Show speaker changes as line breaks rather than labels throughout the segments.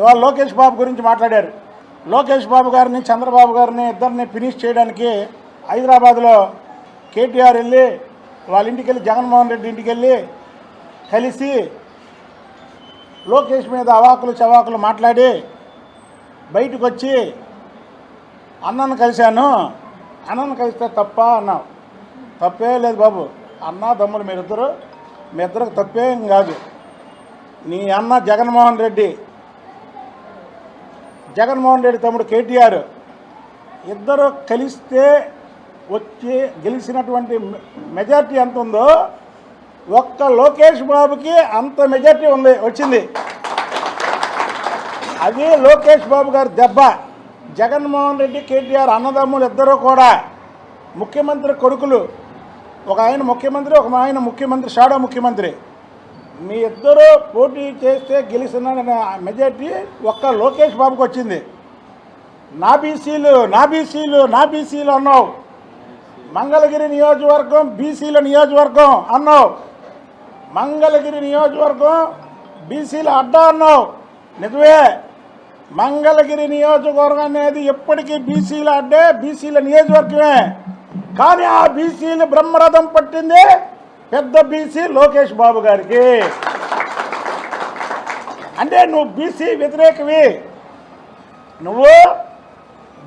ఇవాళ లోకేష్ బాబు గురించి మాట్లాడారు. లోకేష్ బాబు గారిని చంద్రబాబు గారిని ఇద్దరిని ఫినిష్ చేయడానికి హైదరాబాద్లో కేటీఆర్ వెళ్ళి వాళ్ళ ఇంటికి వెళ్ళి జగన్మోహన్ రెడ్డి ఇంటికి వెళ్ళి కలిసి లోకేష్ మీద అవాకులు చవాకులు మాట్లాడి బయటకు వచ్చి అన్నను కలిశాను అన్నను కలిస్తే తప్ప అన్నావు. తప్పే లేదు బాబు. అన్న తమ్ముడు మీరిద్దరు మీ ఇద్దరికి తప్పేం కాదు. నీ అన్న జగన్మోహన్ రెడ్డి జగన్మోహన్ రెడ్డి తమ్ముడు కేటీఆర్ ఇద్దరు కలిస్తే వచ్చి గెలిచినటువంటి మె- మెజార్టీ ఎంత ఉందో ఒక్క లోకేష్ బాబుకి అంత మెజార్టీ ఉంది వచ్చింది. అది లోకేష్ బాబు గారి దెబ్బ. జగన్మోహన్ రెడ్డి కేటీఆర్ అన్నదమ్ములు ఇద్దరూ కూడా ముఖ్యమంత్రి కొడుకులు. ఒక ఆయన ముఖ్యమంత్రి ఒక ఆయన ముఖ్యమంత్రి షాడో ముఖ్యమంత్రి. మీ ఇద్దరు పోటీ చేస్తే గెలిచిన మెజార్టీ ఒక్క లోకేష్ బాబుకి వచ్చింది. నా బీసీలు నా బీసీలు నా బీసీలు అన్నావు. మంగళగిరి నియోజకవర్గం బీసీల నియోజకవర్గం అన్నావు. మంగళగిరి నియోజకవర్గం బీసీల అడ్డా అన్నావు. నిజమే. మంగళగిరి నియోజకవర్గం అనేది ఎప్పటికీ బీసీల అడ్డే బీసీల నియోజకవర్గమే. కానీ ఆ బీసీలు బ్రహ్మరథం పట్టింది పెద్ద బీసీ లోకేష్ బాబు గారికి. అంటే నువ్వు బీసీ వ్యతిరేకవి. నువ్వు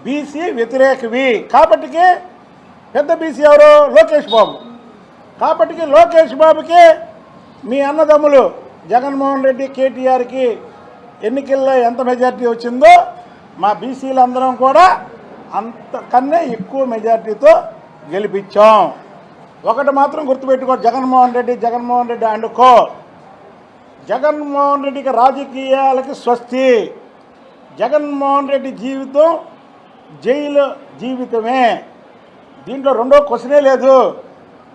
బీసీ వ్యతిరేకవి. కాబట్టికి పెద్ద బీసీ ఎవరు? లోకేష్ బాబు. కాబట్టికి లోకేష్ బాబుకి మీ అన్నదమ్ములు జగన్మోహన్ రెడ్డి కేటీఆర్కి ఎన్నికల్లో ఎంత మెజార్టీ వచ్చిందో మా బీసీలందరం కూడా అంతకన్నా ఎక్కువ మెజార్టీతో గెలిపించాం. ఒకటి మాత్రం గుర్తుపెట్టుకో జగన్మోహన్ రెడ్డి జగన్మోహన్ రెడ్డి అండ్ కో. జగన్మోహన్ రెడ్డికి రాజకీయాలకి స్వస్తి. జగన్మోహన్ రెడ్డి జీవితం జైలు జీవితమే. దీంట్లో రెండో క్వశ్చనే లేదు.